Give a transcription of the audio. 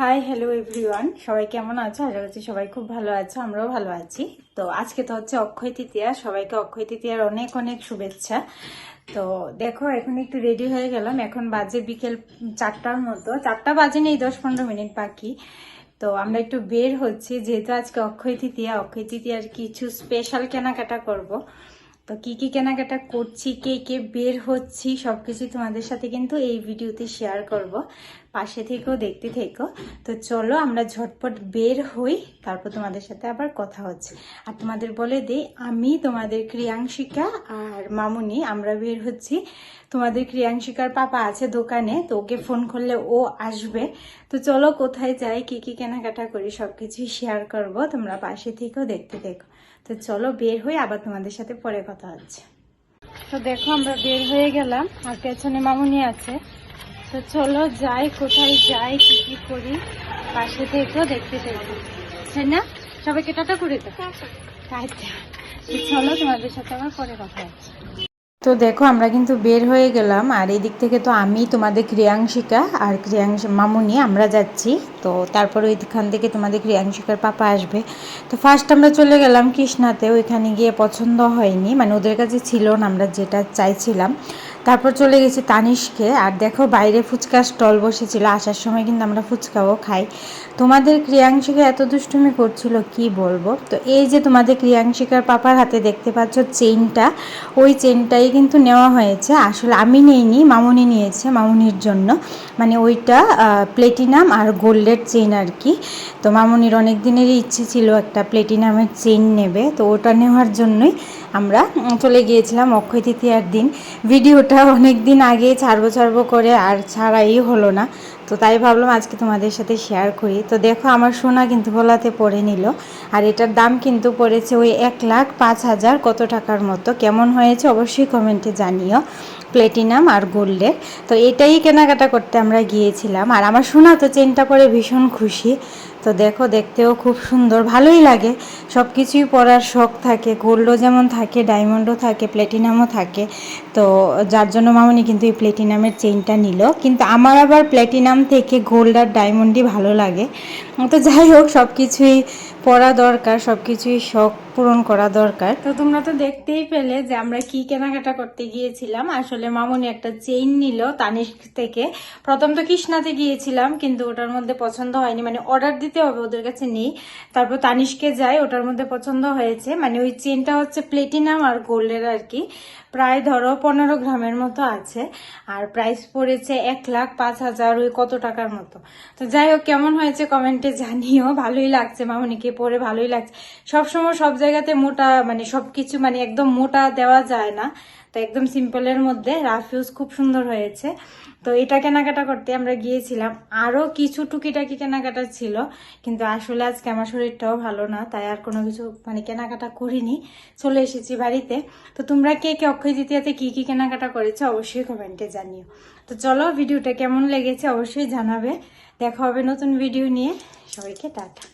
Hi hello everyone সবাই কেমন আছো? আশা করছি সবাই খুব ভালো আছো, আমরাও ভালো আছি। তো আজকে তো হচ্ছে অক্ষয় তৃতীয়া, সবাইকে অক্ষয় তৃতীয়ার অনেক অনেক শুভেচ্ছা। তো দেখো, এখন একটু রেডি হয়ে গেলাম। এখন বাজে বিকেল চারটার মতো। চারটা বাজে নেই দশ পনেরো মিনিট বাকি। তো আমরা একটু বের হচ্ছি। যেহেতু আজকে অক্ষয় তৃতীয়া, অক্ষয় তৃতীয়ার কিছু স্পেশাল কেনাকাটা করব। তো কি কি কেনাকাটা করছি, কে কে বের হচ্ছি সব কিছু তোমাদের সাথে কিন্তু এই ভিডিওতে শেয়ার করব। পাশে থেকেও দেখতে থেকো। তো চলো আমরা ঝটপট বের হই, তারপর তোমাদের সাথে আবার কথা হচ্ছে। আর তোমাদের বলে দিই, আমি তোমাদের ক্রিয়াংশিকা আর মামুনি, আমরা বের হচ্ছি। তোমাদের ক্রিয়াংশিকার পাপা আছে দোকানে, তো ওকে ফোন করলে ও আসবে। তো চলো কোথায় যাই কি কি কেনাকাটা করি সবকিছুই শেয়ার করব তোমরা পাশে থেকেও দেখতে দেখো। তো চলো বের হয়ে আবার তোমাদের সাথে পরে কথা হচ্ছে। তো দেখো আমরা বের হয়ে গেলাম আর পেছনে মামুনি আছে। তো চলো যাই কোথায় যাই কি কি করি পাশে থেকেও দেখতে দেখো। তাই না? সবাইকে টাটা করে দাও। আচ্ছা চলো তোমাদের সাথে আমার পরে কথা হচ্ছে। তো দেখো, আমরা কিন্তু বের হয়ে গেলাম। আর এই দিক থেকে তো আমি, তোমাদের ক্রিয়াংশিকা আর ক্রিয়াংশ মামুনি, আমরা যাচ্ছি। তো তারপরে ওইখান থেকে তোমাদের ক্রিয়াংশিকার পাপা আসবে। তো ফার্স্ট আমরা চলে গেলাম কৃষ্ণাতে, ওইখানে গিয়ে পছন্দ হয়নি মানে ওদের কাছে ছিল না, আমরা যেটা চাইছিলাম। তারপর চলে গেছি তানিশকে, আর দেখো বাইরে ফুচকা স্টল বসেছিল, আসার সময় কিন্তু আমরা ফুচকাও খাই। তোমাদের ক্রিয়াংশিকা এত দুষ্টুমি করছিল, কি বলব? তো এই যে তোমাদের ক্রিয়াংশিকার পাপার হাতে দেখতে পাচ্ছ চেইনটা, ওই চেনটাই কিন্তু নেওয়া হয়েছে। আসলে আমি নেইনি, মামুনি নিয়েছে মামুনির জন্য। মানে ওইটা প্লেটিনাম আর গোল্ডের চেন আর কি তো মামনির অনেক দিনেরই ইচ্ছে ছিল একটা প্লেটিনামের চেন নেবে। তো ওটা নেওয়ার জন্যই আমরা চলে গিয়েছিলাম অক্ষয় তৃতীয়ার দিন। ভিডিওটা অনেক দিন আগে ছাড়বো ছাড়বো করে আর ছাড়াই হলো না। তো তাই ভাবলাম আজকে তোমাদের সাথে শেয়ার করি। তো দেখো আমার সোনা কিন্তু ভোলাতে পড়ে নিল। আর এটার দাম কিন্তু পড়েছে ওই এক লাখ পাঁচ হাজার কত টাকার মতো। কেমন হয়েছে অবশ্যই কমেন্টে জানিও। প্লেটিনাম আর গোল্ডের তো এটাই কেনাকাটা করতে আমরা গিয়েছিলাম। আর আমার সোনা তো চেনটা পরে ভীষণ খুশি। তো দেখো, দেখতেও খুব সুন্দর, ভালোই লাগে। সব কিছুই পরার শখ থাকে, গোল্ডও যেমন থাকে, ডায়মন্ডও থাকে, প্ল্যাটিনামও থাকে। তো যার জন্য মামনি কিন্তু এই প্ল্যাটিনামের চেইনটা নিল। কিন্তু আমার আবার প্ল্যাটিনাম থেকে গোল্ড আর ডায়মন্ডই ভালো লাগে। তো যাই হোক সব কিছুই পরা দরকার সব কিছুই শখ পূরণ করা দরকার। তো তোমরা তো দেখতেই পেলে যে আমরা কি কেনাকাটা করতে গিয়েছিলাম। আসলে মামনি একটা চেইন নিল তানিশ থেকে। প্রথম তো কৃষ্ণাতে গিয়েছিলাম, কিন্তু ওটার মধ্যে পছন্দ হয়নি। মানে অর্ডার দিতে হবে ওদের কাছে নেই। তারপর তানিশকে যাই, ওটার মধ্যে পছন্দ হয়েছে। মানে ওই চেনটা হচ্ছে প্লেটিনাম আর গোল্ডের আর কি। প্রায় ধরো পনেরো গ্রামের মতো আছে। আর প্রাইস পড়েছে এক লাখ পাঁচ হাজার ওই কত টাকার মতো। তো যাই হোক, কেমন হয়েছে কমেন্টে জানিও। ভালোই লাগছে মামনিকে পরে ভালোই লাগছে। সবসময় সব জায়গাতে মোটা মানে সবকিছু মানে একদম মোটা দেওয়া যায় না। তো একদম সিম্পলের মধ্যে রাফ ইউজ খুব সুন্দর হয়েছে। তো এটা কেনাকাটা করতে আমরা গিয়েছিলাম। আরও কিছু টুকিটাকি কেনাকাটা ছিল, কিন্তু আসলে আজকে আমার শরীরটাও ভালো না, তাই আর কোনো কিছু মানে কেনাকাটা করিনি। চলে এসেছি বাড়িতে। তো তোমরা কে কে অক্ষয় তৃতীয়াতে কী কী কেনাকাটা করেছ অবশ্যই কমেন্টে জানিও। তো চলো ভিডিওটা কেমন লেগেছে অবশ্যই জানাবে। দেখা হবে নতুন ভিডিও নিয়ে। সবাইকে টাটা।